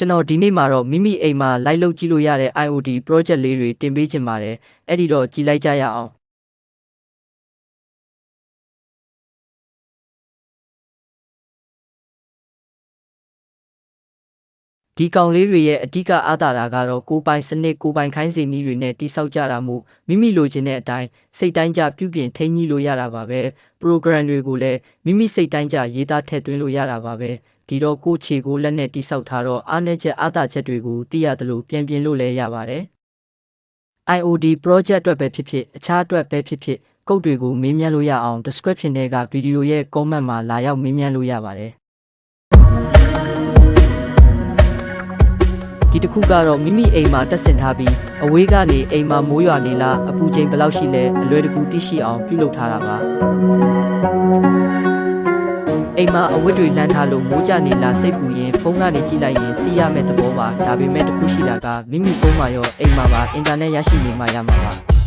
ကျွန်တော်ဒီနေ့မှာတော့မိမိအိမ်မှာလိုက်လုပ်ကြည့်လို့ရတဲ့ IoT project လေးတွေတင်ပေးချင်ပါတယ်အဲ့ဒီတော့ကြည့်လိုက်ကြရအောင်ဒီကောင်လေးတွေရဲ့အဓိကအားသာတာကတော့ကိုယ်ပိုင်စနစ်ကိုယ်ပိုင်ခိုင်းစေနည်းတွေနဲ့တိစောက်ကြတာမို့မိမိလိုချင်တဲ့အတိုင်းစိတ်တိုင်းကြပြုပြင်ထိန်းကြီးလို့ရတာပါပဲ program တွေကိုလည်းမိမိစိတ်တိုင်းကြရေးသားထည့်သွင်းလို့ရတာပါပဲ ဒီတော့ကိုယ့်ခြေကိုလက်နဲ့တိစောက်ထားတော့အားနည်းချက်အားသာချက်တွေကိုသိရတယ်လို့ပြန်ပြင်လို့လည်းရပါတယ် IOD project အတွက်ပဲဖြစ်ဖြစ်အခြားအတွက်ပဲဖြစ်ဖြစ်ကုတ်တွေကိုမေးမြန်းလို့ရအောင် description ထဲကဗီဒီယိုရဲ့ comment မှာလာရောက်မေးမြန်းလို့ရပါတယ်ဒီတစ်ခုကတော့မိမိအိမ်မှာတက်ဆင်ထားပြီးအဝေးကနေအိမ်မှာမိုးရွာနေလားအပူချိန်ဘယ်လောက်ရှိလဲအလွယ်တကူသိရှိအောင်ပြုလုပ်ထားတာပါ အိမ်မှာအဝတ်တွေလမ်းထားလို့မိုးကြနေလားစိတ်ပူရင်ဖုန်းကနေကြည့်လိုက်ရင်သိရမယ့်သဘောပါဒါပေမဲ့တစ်ခုရှိတာကမိမိဖုန်းမှာရောအိမ်မှာပါအင်တာနက်ရရှိနေမှရမှာပါ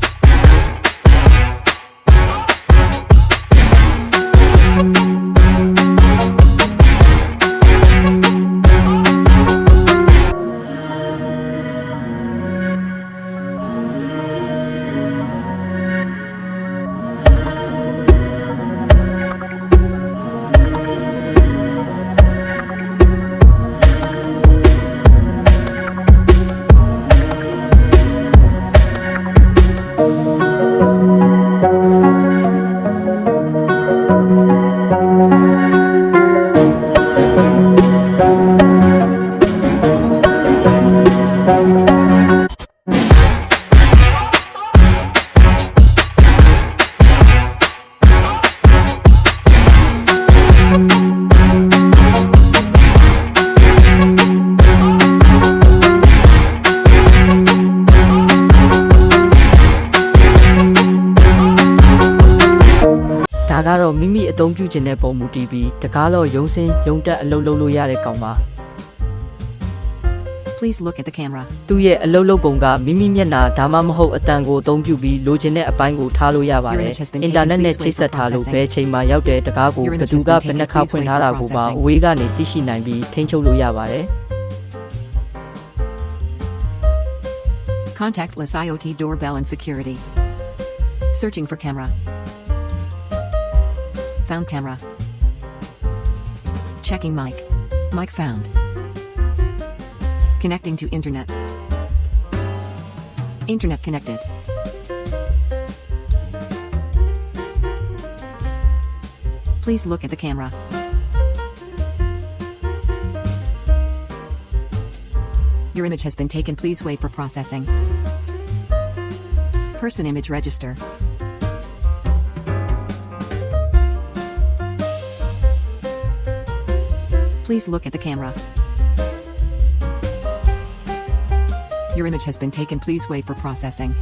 ကတော့မိမိအသုံးပြုခြင်းတဲ့ပုံမူတည်ပြီးတကားတော့ရုံစင်းရုံတက်အလုပ်လုပ်လို့ရတဲ့ကောင်ပါ Please look at the camera. သူ့ရဲ့အလုပ်လုပ်ပုံကမိမိမျက်နှာဒါမှမဟုတ်အတန်ကိုအသုံးပြုပြီးလိုချင်တဲ့အပိုင်းကိုထားလို့ရပါတယ် Your image has been အင်တာနက်နဲ့ taken. ချိ Please တ်ဆက်ထားလို့ wait ဘ for ယ်ချိန်မှရောက်တဲ့တကားကို Your ဘ image သူ has က been ဘယ်နှ taken. ခါ Please ဖွင့် wait ထားတာ for ကိုပါ processing. အဝေးကနေသိရှိနိုင်ပြီးထိန်းချုပ်လို့ရပါတယ် Contactless IoT doorbell and security. Searching for camera. Found camera. Checking mic. Mic found. Connecting to internet. Internet connected. Please look at the camera. Your image has been taken. Please wait for processing. Person image register. Please look at the camera. Your image has been taken. Please wait for processing.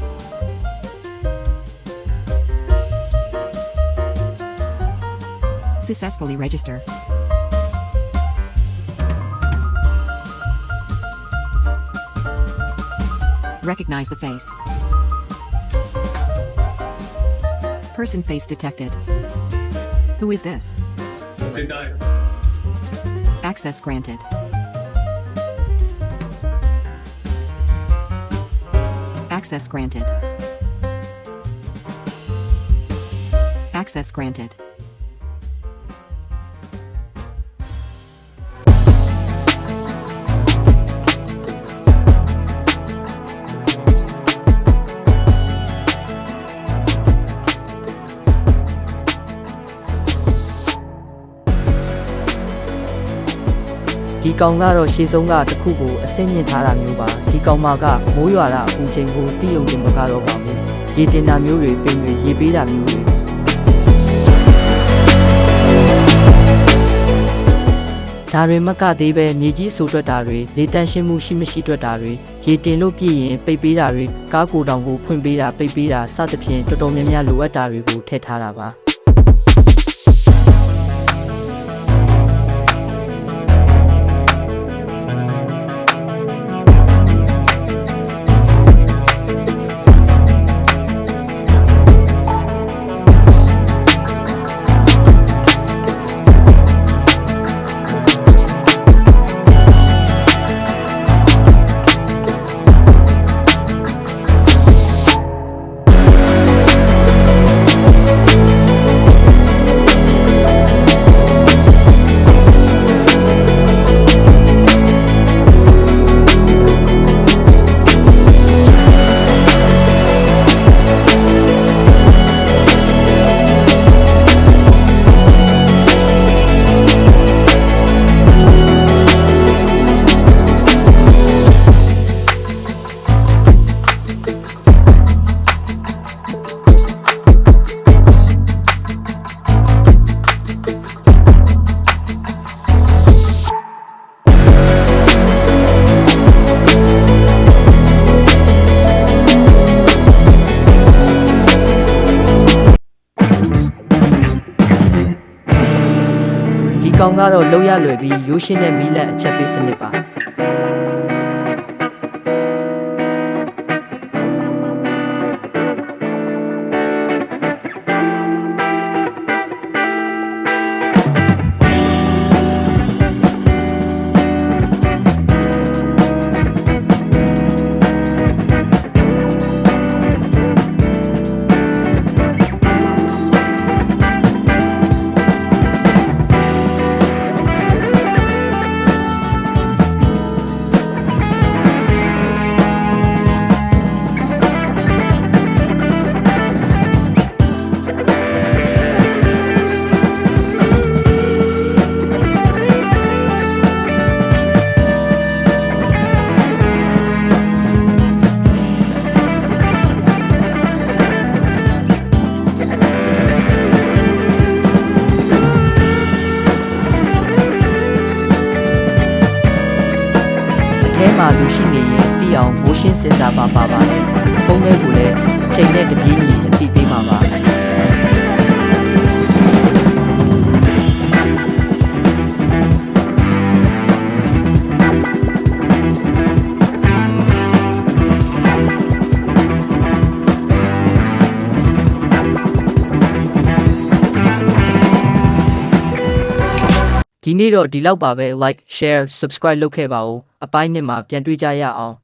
Successfully register. Recognize the face. Person face detected. Who is this? Access granted. Access granted. Access granted. ကောင်ကတော့ရှေးဆုံးကတစ်ခုကိုအစင်းမြင့်ထားတာမျိုးပါဒီကောင်မကမိုးရွာတာအပူချိန်ကိုတိယုံတင်မကတော့ပါဘူးရေတင်တာမျိုးတွေပင်တွေရေပေးတာမျိုးတွေဒါတွေမကသေးပဲမြေကြီးအဆိုတွက်တာတွေလေတန့်ရှင်းမှုရှိမရှိတွက်တာတွေရေတင်လို့ပြည့်ရင်ပိတ်ပေးတာတွေကားကိုတောင်ကိုဖွင့်ပေးတာပိတ်ပေးတာစသဖြင့်တော်တော်များများလိုအပ်တာတွေကိုထည့်ထားတာပါ ကောင်ကတော့လောက်ရလွယ်ပြီးရိုးရှင်းတဲ့မီးလက်အချက်ပေးစနစ်ပါ မှာလူရှိနေရင်သိအောင် motion sensor ပါပါပါတယ်။ဖုန်းထဲကိုလည်းအချိန်နဲ့တပြေးညီအသိပေးမှာပါ။ ဒီနေ့တော့ဒီလောက်ပါပဲ like share subscribe လုပ်ခဲ့ပါဦးအပိုင်းနှစ်မှာပြန်တွေ့ကြရအောင်